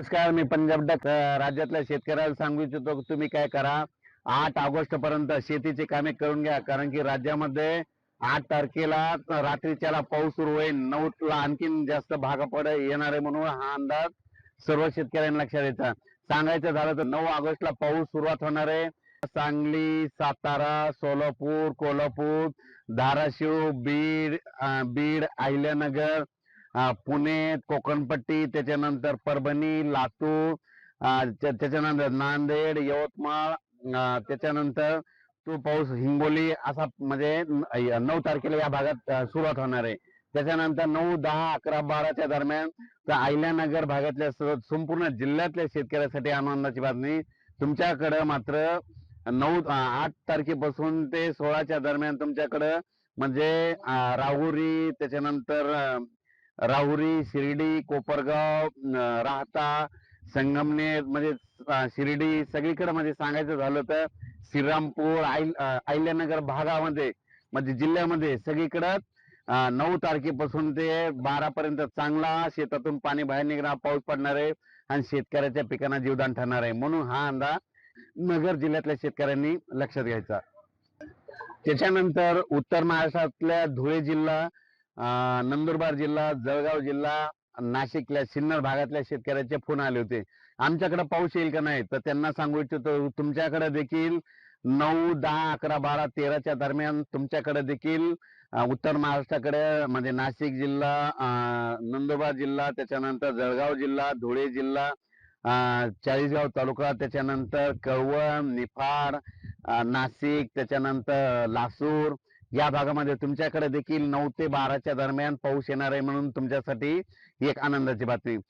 नमस्कार मी पंजाब डक राज्यातल्या शेतकऱ्याला सांगू इच्छितो की तुम्ही काय करा. आठ ऑगस्ट पर्यंत शेतीची कामे करून घ्या. कारण की राज्यामध्ये आठ तारखेला रात्रीच्याला पाऊस सुरू होईल. नऊ ला आणखीन जास्त भाग पड येणार आहे म्हणून हा अंदाज सर्व शेतकऱ्यांना लक्षात द्यायचा सांगायचं झालं तर नऊ ऑगस्टला पाऊस सुरुवात होणार आहे. सांगली सातारा सोलापूर कोल्हापूर धाराशिव बीड बीड अहिल्यानगर पुणे कोकणपट्टी त्याच्यानंतर परभणी लातूर त्याच्यानंतर नांदेड यवतमाळ त्याच्यानंतर तो पाऊस हिंगोली असा म्हणजे नऊ तारखेला या भागात सुरुवात होणार आहे. त्याच्यानंतर नऊ दहा अकरा बाराच्या दरम्यान तर अहिल्यानगर भागातल्या संपूर्ण जिल्ह्यातल्या शेतकऱ्यासाठी आनंदाची बातमी. तुमच्याकडं मात्र नऊ आठ तारखेपासून ते सोळाच्या दरम्यान तुमच्याकडं म्हणजे राहुरी त्याच्यानंतर राहुरी शिर्डी कोपरगाव राहता संगमनेर म्हणजे शिर्डी सगळीकडे म्हणजे सांगायचं झालं तर श्रीरामपूर आईल अहिल्यानगर भागामध्ये म्हणजे जिल्ह्यामध्ये सगळीकडं नऊ तारखेपासून ते बारा पर्यंत चांगला शेतातून पाणी बाहेर निघणार पाऊस पडणार आहे आणि शेतकऱ्याच्या पिकांना जीवदान ठरणार आहे. म्हणून हा अंदाज नगर जिल्ह्यातल्या शेतकऱ्यांनी लक्षात घ्यायचा. त्याच्यानंतर उत्तर महाराष्ट्रातल्या धुळे जिल्हा नंदुरबार जिल्हा जळगाव जिल्हा नाशिकल्या सिन्नर भागातल्या शेतकऱ्याचे फोन आले होते. आमच्याकडे पाऊस येईल का नाही? तर त्यांना सांगू इच्छितो तुमच्याकडे देखील नऊ दहा अकरा बारा तेराच्या दरम्यान तुमच्याकडे देखील उत्तर महाराष्ट्राकडे म्हणजे नाशिक जिल्हा नंदुरबार जिल्हा त्याच्यानंतर जळगाव जिल्हा धुळे जिल्हा चाळीसगाव तालुका त्याच्यानंतर कळवण निफाड नाशिक त्याच्यानंतर लासूर या भागामध्ये तुमच्याकडे देखील नऊ ते बाराच्या दरम्यान पाऊस येणार आहे म्हणून तुमच्यासाठी एक आनंदाची बातमी.